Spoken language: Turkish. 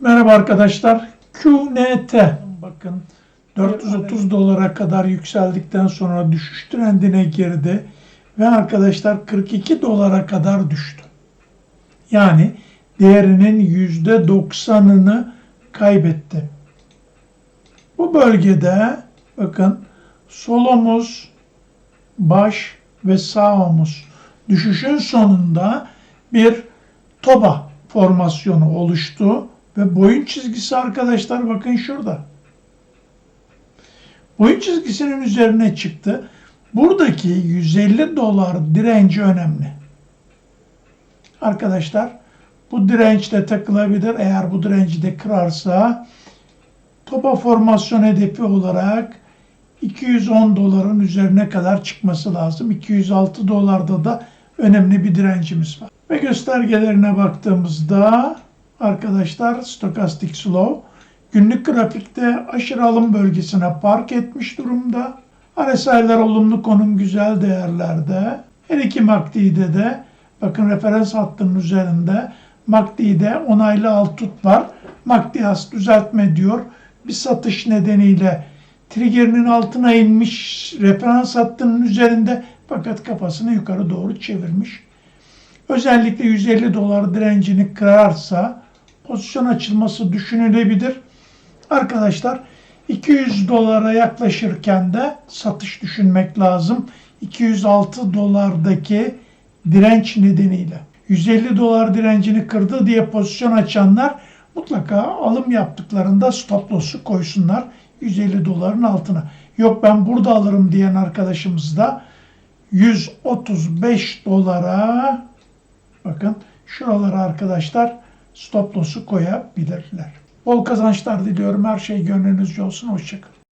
Merhaba arkadaşlar. QNT bakın 430 dolara kadar yükseldikten sonra düşüş trendine girdi ve arkadaşlar 42 dolara kadar düştü. Yani değerinin %90'ını kaybetti. Bu bölgede bakın sol omuz, baş ve sağ omuz düşüşün sonunda bir toba formasyonu oluştu ve boyun çizgisi arkadaşlar bakın şurada. Boyun çizgisinin üzerine çıktı. Buradaki 150 dolar direnci önemli. Arkadaşlar bu dirençle takılabilir. Eğer bu direnci de kırarsa topa formasyon hedefi olarak 210 doların üzerine kadar çıkması lazım. 206 dolarda da önemli bir direncimiz var. Ve göstergelerine baktığımızda arkadaşlar stokastik slow günlük grafikte aşırı alım bölgesine park etmiş durumda. RSI'ler olumlu konum güzel değerlerde. Her iki MACD'de de bakın referans hattının üzerinde MACD'de onaylı alt tut var. MACD düzeltme diyor. Bir satış nedeniyle triggerinin altına inmiş referans hattının üzerinde fakat kafasını yukarı doğru çevirmiş. Özellikle 150 dolar direncini kırarsa pozisyon açılması düşünülebilir. Arkadaşlar 200 dolara yaklaşırken de satış düşünmek lazım. 206 dolardaki direnç nedeniyle. 150 dolar direncini kırdı diye pozisyon açanlar mutlaka alım yaptıklarında stop loss'u koysunlar 150 doların altına. Yok ben burada alırım diyen arkadaşımız da 135 dolara bakın şuralara arkadaşlar stop loss'u koyabilirler. Bol kazançlar diliyorum. Her şey gönlünüzce olsun. Hoşçakalın.